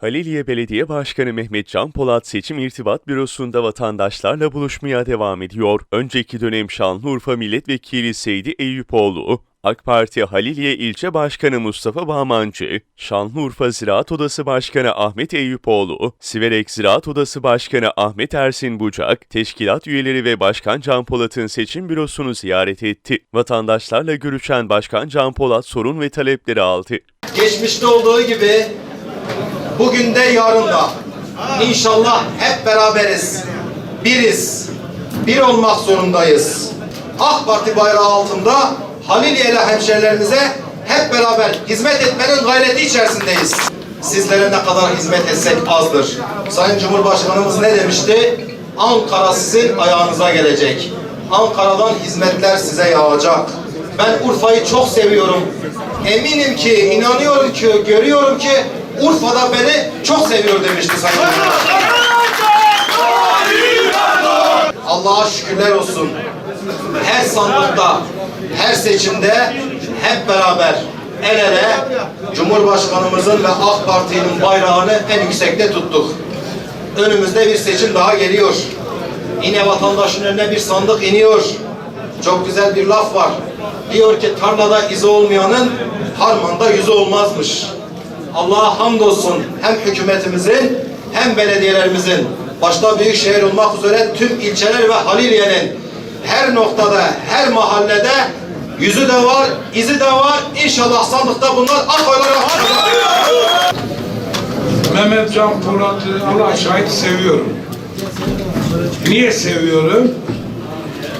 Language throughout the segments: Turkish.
Haliliye Belediye Başkanı Mehmet Can Polat seçim irtibat bürosunda vatandaşlarla buluşmaya devam ediyor. Önceki dönem Şanlıurfa Milletvekili Seydi Eyüpoğlu, AK Parti Haliliye İlçe Başkanı Mustafa Bağmancı, Şanlıurfa Ziraat Odası Başkanı Ahmet Eyüpoğlu, Siverek Ziraat Odası Başkanı Ahmet Ersin Bucak, teşkilat üyeleri ve Başkan Can Polat'ın seçim bürosunu ziyaret etti. Vatandaşlarla görüşen Başkan Can Polat sorun ve talepleri aldı. geçmişte olduğu gibi bugün de yarın da inşallah hep beraberiz. Biriz. Bir olmak zorundayız. AK Parti bayrağı altında Haliliyeli hemşerilerimize hep beraber hizmet etmenin gayreti içerisindeyiz. Sizlere ne kadar hizmet etsek azdır. Sayın Cumhurbaşkanımız ne demişti? Ankara sizin ayağınıza gelecek. Ankara'dan hizmetler size yağacak. Ben Urfa'yı çok seviyorum. Eminim ki, inanıyorum ki, görüyorum ki Urfa'da beni çok seviyor demişti Sayın. Allah'a şükürler olsun. Her sandıkta, her seçimde hep beraber el ele Cumhurbaşkanımızın ve AK Parti'nin bayrağını en yüksekte tuttuk. Önümüzde bir seçim daha geliyor. Yine vatandaşın önüne bir sandık iniyor. Çok güzel bir laf var. Diyor ki tarlada izi olmayanın harmanda yüzü olmazmış. Allah'a hamdolsun hem hükümetimizin hem belediyelerimizin başta büyük şehir olmak üzere tüm ilçeler ve Haliliye'nin her noktada, her mahallede yüzü de var, izi de var. İnşallah sandıkta bunlar ak oylara Mehmet Can Polat'ı Allah şahit seviyorum. Niye seviyorum?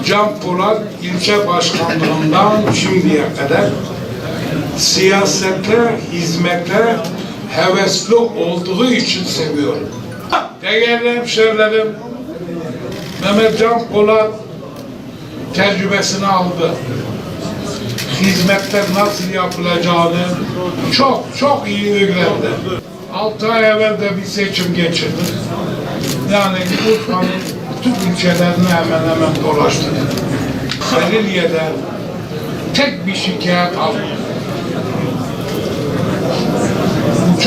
Can Polat ilçe başkanlığından şimdiye kadar siyasete, hizmete hevesli olduğu için seviyorum. Değerli hemşehrilerim, Mehmet Can Polat tecrübesini aldı. Hizmetler nasıl yapılacağını çok çok iyi öğrendi. Altı ay evvel de bir seçim geçirdik. Yani Urfa'nın bütün ilçelerini hemen hemen dolaştık. Haliliye'de tek bir şikayet almadık.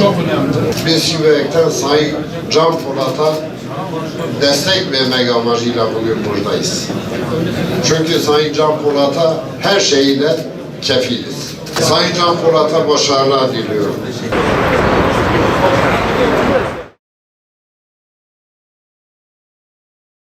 Çok önemli. Biz Şivek'ten Sayın Can Polat'a destek vermek amacıyla bugün buradayız. Çünkü Sayın Can Polat'a her şeyiyle kefiliz. Sayın Can Polat'a başarılar diliyorum.